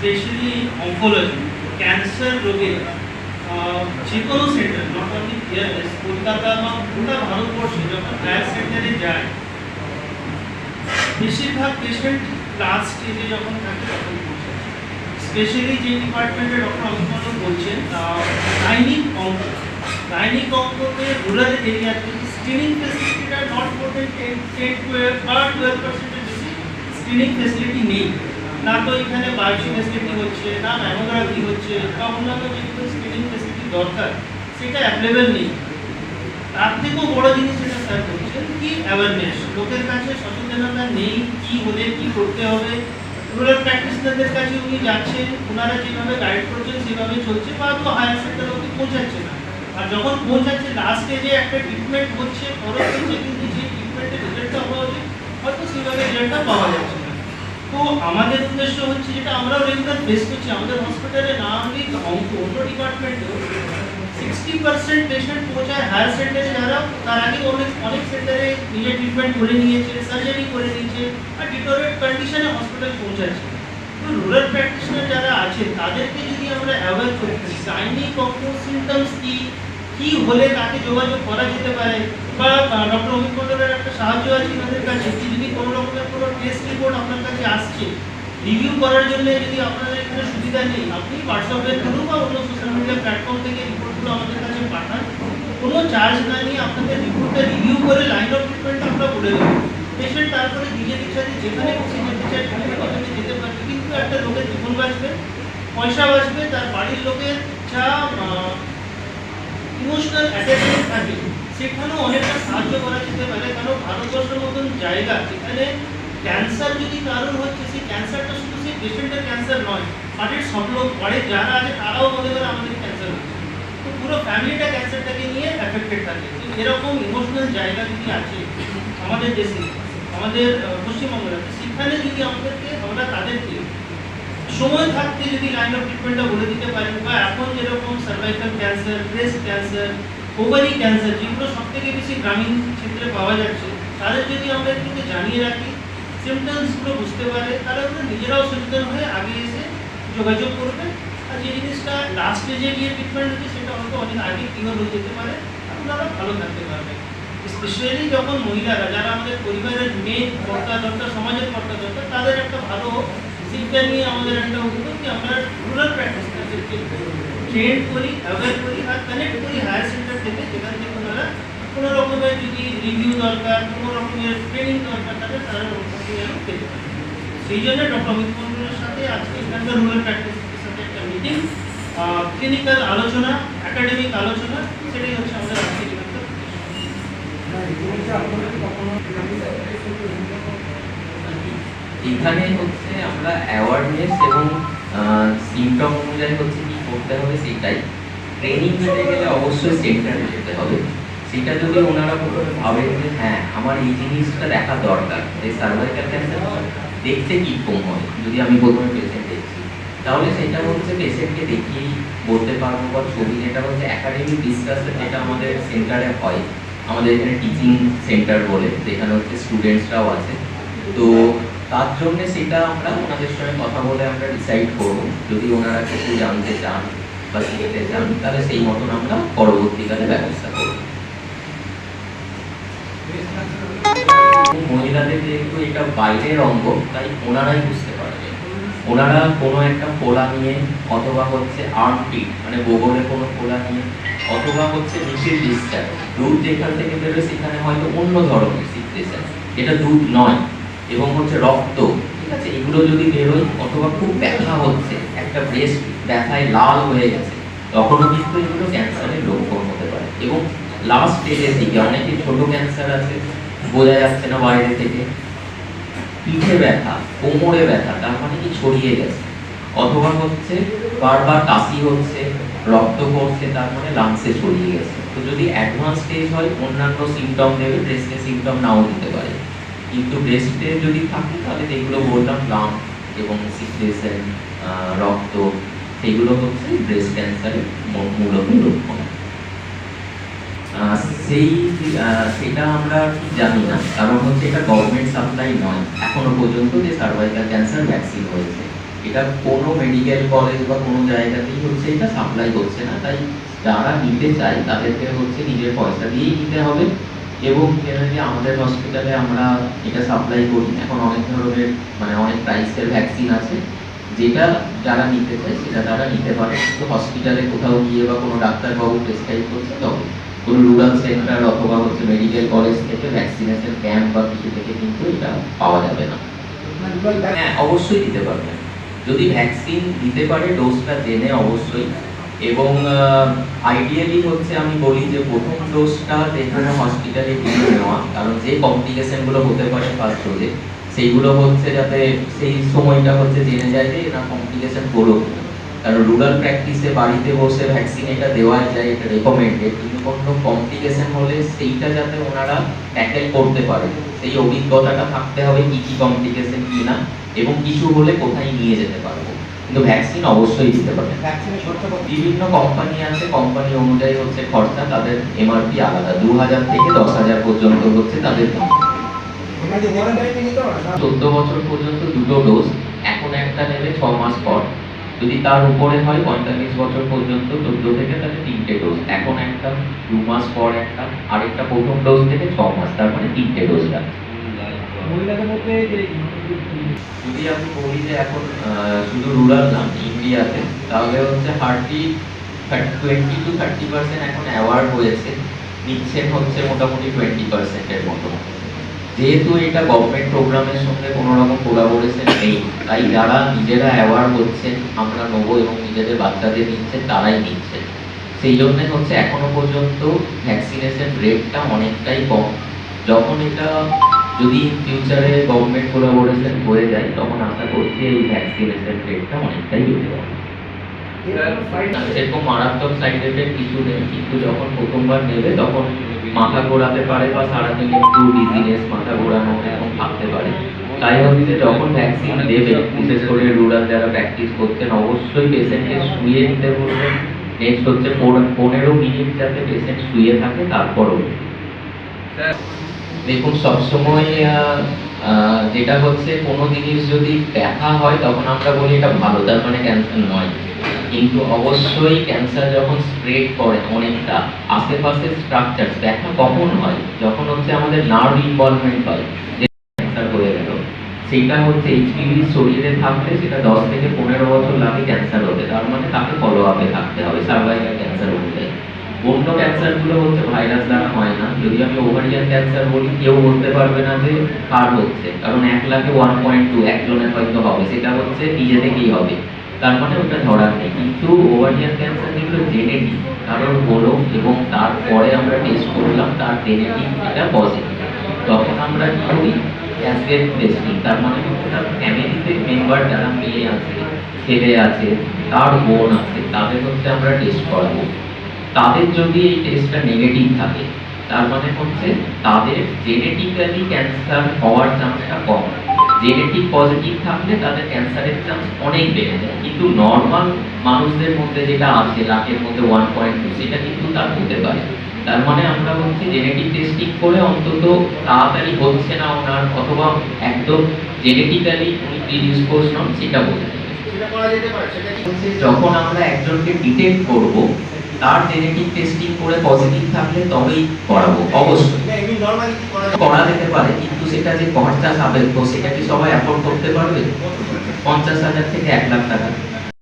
Specially oncology cancer রোগে ah, যে কোনো সেন্টার নট অনলি পিয়ারএস কলকাতা বা গোটা ভারতবর্ষে যখন হায়ার সেন্টারে যায় বেশিরভাগ পেশেন্ট ক্লাস স্টেজে যখন থাকে তখন স্পেশালি যে ডিপার্টমেন্টে ডক্টর অমিত বলছেন গাইনিক অঙ্ক গাইনিক অঙ্কতে রুরাল এরিয়াতে screening ফেসিলিটিটা not more than ten twelve বা টুয়েলভ পার্সেন্টের বেশি স্ক্রিনিং ফেসিলিটি নেই। না তো এখানে বায়োপসি ফেসিলিটি হচ্ছে, না ম্যামোগ্রাফি হচ্ছে, বা অন্যান্য যেগুলো স্ক্রিনিং ফেসিলিটি দরকার, সেটা অ্যাভেলেবেল নেই। তার থেকেও বড় জিনিস যেটা স্যার বলছেন কি অ্যাওয়ারনেস লোকের কাছে সচেতনতা নেই, কি হলে কি করতে হবে? রুরাল প্র্যাকটিশনারদের কাছে উনি যাচ্ছেন ওনারা যেভাবে গাইড করছেন, সেভাবে চলছে, বা তো হায়ার সেন্টার অব্দি পৌঁছাচ্ছে না। আর যখন পৌঁছাচ্ছে লাস্ট স্টেজে একটা ট্রিটমেন্ট হচ্ছে খরচ হচ্ছে কিন্তু যে ট্রিটমেন্টের রেজাল্টটা হওয়া উচিত, হয়তো সেভাবে রেজাল্টটা পাওয়া যাচ্ছে তো আমাদের উদ্দেশ্য হচ্ছে যেটা আমরাও রেগুলার ফেস করছি। আমাদের হসপিটালে না অনলি অঙ্ক অন্য ডিপার্টমেন্টেও সিক্সটি পার্সেন্ট পেশেন্ট পৌঁছায় হায়ার সেন্টারে যারা তার আগে অনেক অনেক সেন্টারে নিজের ট্রিটমেন্ট করে নিয়েছে সার্জারি করে নিয়েছে আর ডিটোরেট কন্ডিশনে হসপিটাল পৌঁছাচ্ছে। তো রুরাল প্র্যাকটিশনার যারা আছে, তাদেরকে যদি আমরা অ্যাভয়েড করি গাইনিক অঙ্কো সিমটমস কি কি হলে তাকে যোগাযোগ করা যেতে পারে? বা ডক্টর অমিত মন্ডলের সাহায্য আছে ওনাদের কাছে। যদি কোনো রকমের কোনো টেস্ট রিপোর্ট আপনার কাছে আসছে রিভিউ করার জন্য যদি আপনাদের এখানে সুবিধা নেই, আপনি হোয়াটসঅ্যাপের থ্রু বা অন্য সোশ্যাল মিডিয়া প্ল্যাটফর্ম থেকে রিপোর্টগুলো আমাদের কাছে পাঠান। কোনো চার্জ না নিয়ে আপনাদের রিপোর্টটা রিভিউ করে লাইন অফ ট্রিটমেন্ট আমরা বলে দেবো। পেশেন্ট তারপরে নিজের ইচ্ছাতে যেখানে খুশি যেতে সেখানে যেতে পারবে। কিন্তু একটা লোকের জীবন বাঁচবে, পয়সা বাঁচবে, তার বাড়ির লোকের যা ইমোশনাল অ্যাটাচমেন্ট থাকে সেখানেও অনেকটা সাহায্য করা যেতে পারে কারণ ভারতবর্ষের মতন জায়গা যেখানে ক্যান্সার যদি কারণ হচ্ছে সেই ক্যান্সারটা শুধু সেই পেশেন্টের ক্যান্সার নয় বাড়ির সব লোক বাড়ির যারা আছে তারাও মনে করে আমাদের ক্যান্সার হচ্ছে। তো পুরো ফ্যামিলিটা ক্যান্সারটাকে নিয়ে অ্যাফেক্টেড থাকে। তো এরকম ইমোশনাল জায়গা যদি আছে আমাদের দেশে আমাদের আহ, পশ্চিমবঙ্গে আছে সেখানে যদি আমাদেরকে আমরা তাদেরকে সময় থাকতে যদি লাইন অফ ট্রিটমেন্টটা বলে দিতে পারেন বা এখন যেরকম cervical cancer breast cancer ovary cancer যেগুলো সব থেকে বেশি গ্রামীণ ক্ষেত্রে পাওয়া যাচ্ছে, তাদের যদি আমরা একটু জানিয়ে রাখি সিমটমসগুলো বুঝতে পারে তাহলে ওরা নিজেরাও সচেতন হয়ে আগে এসে যোগাযোগ করবে। আর যে জিনিসটা লাস্ট স্টেজে গিয়ে ট্রিটমেন্ট হচ্ছে, সেটা হয়তো অনেক আগে কীভাবে হয়ে যেতে পারে, আর ওনারা ভালো থাকতে পারবে। স্পেশালি যখন মহিলারা, যারা আমাদের পরিবারের মেয়ে কর্তা দরকার সমাজের কর্তা দরকার তাদের একটা ভালো শিক্ষা নিয়ে আমাদের একটা উদ্যোগ কি আমরা রুরাল প্র্যাকটিসনারদেরকে ট্রেন করি অ্যাওয়ার করি আর কানেক্ট করি হায়ার সেন্টার থেকে যেখান থেকে ওনারা কোনো রকমের যদি রিভিউ দরকার, কোনো রকমের ট্রেনিং দরকার তাদের তারা ওখান থেকে যেন পেতে পারে। সেই জন্য ডক্টর অমিত মন্ডলের সাথে আজকে এখানকার রুরাল প্র্যাকটিসের সাথে একটা মিটিং ক্লিনিক্যাল আলোচনা একাডেমিক আলোচনা, সেটাই হচ্ছে আমাদের আজকে এখানে হচ্ছে আমরা অ্যাওয়ারনেস এবং সিমটম অনুযায়ী হচ্ছে করতে হবে সেটাই। ট্রেনিং নিতে গেলে অবশ্যই সেন্টারে যেতে হবে। সেটা যদি ওনারা প্রথমে ভাবেন যে হ্যাঁ আমার এই জিনিসটা দেখা দরকার এই সার্ভাইকাল ক্যান্সার দেখতে কীরকম হয়, যদি আমি প্রথমে পেশেন্ট দেখছি। তাহলে সেটা হচ্ছে পেশেন্টকে দেখিয়েই বলতে পারব, বা ছবি যেটা হচ্ছে একাডেমিক ডিসকাশন যেটা আমাদের সেন্টারে হয়, আমাদের এখানে টিচিং সেন্টার বলে, যেখানে হচ্ছে স্টুডেন্টসরাও আছে। তো তার জন্য সেটা আমরা ওনাদের সঙ্গে কথা বলে আমরা ডিসাইড করব। যদি ওনারা কিছু জানতে চান বা শিখতে চান, তাহলে সেই মতন আমরা পরবর্তীকালে ব্যবস্থা করব। মহিলাদের যেহেতু এটা বাইরের অঙ্গ, তাই ওনারাই বুঝতে পারবে। ওনারা কোনো একটা ফোলা নিয়ে অথবা হচ্ছে আর্ম পিট মানে গোবরে কোনো ফোলা নিয়ে অথবা হচ্ছে নিচের ডিসচার্জ দুধ যেখান থেকে বেরোয় সেখানে হয়তো অন্য ধরনের সিচুয়েশন এটা দুধ নয়। এবং হচ্ছে রক্ত, ঠিক আছে? এগুলো যদি বেরোয় অথবা খুব ব্যথা হচ্ছে, একটা ব্রেস্ট ব্যথায় লাল হয়ে গেছে, তখনও কিন্তু এগুলো ক্যান্সারের লক্ষণ হতে পারে। এবং লাস্ট স্টেজের দিকে অনেকে ছোট ক্যান্সার আছে, বোঝা যাচ্ছে না বাইরে থেকে। পিঠে ব্যথা, কোমরে ব্যথা, তার মানে কি ছড়িয়ে গেছে। অথবা হচ্ছে বারবার কাশি হচ্ছে, রক্ত পড়ছে, তার মানে লাংসে ছড়িয়ে গেছে। তো যদি অ্যাডভান্স স্টেজ হয়, অন্যান্য সিমটম দেবে ব্রেস্টে সিমটম নাও দিতে পারে। কিন্তু ব্রেস্টে যদি থাকে, তাহলে যেগুলো বললাম লাম এবং সিকুয়েশন রক্ত, সেগুলো হচ্ছে ব্রেস্ট ক্যান্সারের মূলত লক্ষণ। সেই সেটা আমরা জানি না, কারণ হচ্ছে এটা গভর্নমেন্ট সাপ্লাই নয়। এখনও পর্যন্ত যে সার্ভাইকাল ক্যান্সার ভ্যাকসিন হয়েছে, এটা কোনো মেডিকেল কলেজ বা কোনো জায়গাতেই হচ্ছে এটা সাপ্লাই করছে না। তাই যারা নিতে চায়, তাদেরকে হচ্ছে নিজের পয়সা দিয়েই নিতে হবে। এবং জেনারেলি আমাদের হসপিটালে আমরা এটা সাপ্লাই করি। এখন অনেক ধরনের মানে অনেক প্রাইসের ভ্যাকসিন আছে। যেটা যারা নিতে চায়, সেটা তারা নিতে পারে। কিন্তু হসপিটালে কোথাও গিয়ে বা কোনো ডাক্তারবাবু প্রেসক্রাইব করছে তবে কোনো রুরাল সেন্টার অথবা হচ্ছে মেডিকেল কলেজ থেকে ভ্যাকসিনেশন ক্যাম্প বা কিছু থেকে কিন্তু এটা পাওয়া যাবে না। হ্যাঁ অবশ্যই দিতে পারবে যদি ভ্যাকসিন দিতে পারে ডোজটা জেনে অবশ্যই এবং আইডিয়ালি হচ্ছে আমি বলি যে প্রথম ডোজটা যেখানে হসপিটালে দিয়ে নেওয়া, কারণ যে কমপ্লিকেশনগুলো হতে পারে ফার্স্ট ডোজে সেইগুলো হচ্ছে যাতে সেই সময়টা হচ্ছে জেনে যায় যে না কমপ্লিকেশন হলো কারণ রুরাল প্র্যাকটিসে বাড়িতে বসে ভ্যাকসিন এটা দেওয়া যায়, এটা রেকমেন্ডেড কিন্তু কোনো কমপ্লিকেশন হলে সেইটা যাতে ওনারা ট্যাকেল করতে পারে। সেই অভিজ্ঞতাটা থাকতে হবে কি কি কমপ্লিকেশন কি না, এবং কিছু হলে কোথায় নিয়ে যেতে পারব। কিন্তু ভ্যাকসিন অবশ্যই দিতে পারবেন। বিভিন্ন কোম্পানি আছে কোম্পানি অনুযায়ী হচ্ছে খরচা তাদের এমআরপি আলাদা। দু হাজার থেকে দশ হাজার পর্যন্ত হচ্ছে তাদের চোদ্দ বছর পর্যন্ত দুটো ডোজ এখন একটা নেবে ছ মাস পর। যদি তার উপরে হয় পঁয়তাল্লিশ বছর পর্যন্ত চোদ্দ থেকে তাহলে তিনটে ডোজ এখন একটা দু মাস পর একটা আরেকটা প্রথম ডোজ থেকে ছ মাস তার মানে তিনটে ডোজ লাগে মহিলাদের মধ্যে যদি আমি বলি যে এখন শুধু রুরাল না ইন্ডিয়াতে তাহলে হচ্ছে hardly twenty two thirty percent এখন অ্যাওয়ার্ড হয়েছে, নিচ্ছেন হচ্ছে মোটামুটি টোয়েন্টি পার্সেন্টের মতো। যেহেতু এটা গভর্নমেন্ট প্রোগ্রামের সঙ্গে কোনো রকম কোলাবোরেশন নেই, তাই যারা নিজেরা অ্যাওয়ার্ড হচ্ছেন আমরা নেব এবং নিজেদের বাচ্চাদের নিচ্ছেন, তারাই নিচ্ছেন। সেই জন্যে হচ্ছে এখনও পর্যন্ত ভ্যাকসিনেশন রেটটা অনেকটাই কম। যখন এটা যদি ফিউচারে গভর্নমেন্ট কোলাবোরেশন হয়ে যায় তখন আশা করছি এই ভ্যাকসিনেশন রেটটা অনেকটাই বেড়ে যাবে। না, সেরকম মারাত্মক সাইড এফেক্ট কিছু নেই কিন্তু যখন প্রথমবার নেবে তখন মাথা ঘোরাতে পারে বা সারাদিন একটু ডিজিনেস মাথা ঘোরানো এরকম থাকতে পারে। তাই হচ্ছে যখন ভ্যাকসিন দেবে বিশেষ করে রুরাল যারা প্র্যাকটিস করছেন অবশ্যই পেশেন্টকে শুয়ে নিতে বলবেন নেক্সট হচ্ছে পনেরো মিনিট যাতে পেশেন্ট শুয়ে থাকে তারপরও। দেখুন, সবসময় যেটা হচ্ছে কোনো জিনিস যদি ব্যথা হয়, তখন আমরা বলি এটা ভালো, তার মানে ক্যান্সার নয়। কিন্তু অবশ্যই ক্যান্সার যখন স্প্রেড করে অনেকটা, আশেপাশে স্ট্রাকচার ব্যথা কখন হয়? যখন হচ্ছে আমাদের নার্ভ ইনভলভমেন্ট হয়, যে ক্যান্সার হয়ে গেল। সেটা হচ্ছে এইচপিভি শরীরে থাকলে সেটা দশ থেকে পনেরো বছর লাগে ক্যান্সার হতে, তার মানে তাকে ফলো আপে থাকতে হবে সার্ভাইকাল ক্যান্সার অনুযায়ী। অন্য ক্যান্সারগুলো হচ্ছে ভাইরাস দ্বারা হয় না। যদি আমি ওভারিয়ান ক্যান্সার বলি, কেউ বলতে পারবে না যে কার হচ্ছে। কারণ এক লাখে ওয়ান পয়েন্ট টু একজনের হয়তো হবে। সেটা হচ্ছে নিজে থেকেই হবে। তার মানে ওটা ধরার নেই। কিন্তু ওভারিয়ান ক্যান্সার যেগুলো জেনেটিক কারোর হলো এবং তারপরে আমরা টেস্ট করলাম, তার জেনেটিক এটা পজিটিভ তখন আমরা কি করি? ক্যাসকেড টেস্টিং তার মানে তার ফ্যামিলিতে মেম্বার যারা মেয়ে আছে, ছেলে আছে, তার বোন আছে, তাদের হচ্ছে আমরা টেস্ট করাবো। তাদের যদি এই টেস্টটা নেগেটিভ থাকে তার মানে হচ্ছে তাদের জেনেটিক্যালি ক্যান্সার হওয়ার চান্সটা কম। জেনেটিক পজিটিভ থাকলে তাদের ক্যান্সারের চান্স অনেক বেড়ে যায়। কিন্তু নর্মাল মানুষদের মধ্যে যেটা আছে লাখের মধ্যে ওয়ান পয়েন্ট টু সেটা কিন্তু তার হতে পারে। তার মানে আমরা হচ্ছে জেনেটিক টেস্টিং করে অন্তত তাড়াতাড়ি হচ্ছে না ওনার অথবা একদম জেনেটিক্যালি উনি প্রিডিসপোজ নন সেটা বোঝা যখন আমরা একজনকে ডিটেক্ট করব তার জেনেটিক টেস্টিং করে পজিটিভ থাকলে তবেই করাবো অবশ্যই। করা যেতে পারে কিন্তু সেটা যে খরচা সাপেক্ষ সেটা কি সবাই অ্যাফোর্ড করতে পারবে? পঞ্চাশ হাজার থেকে এক লাখ টাকা।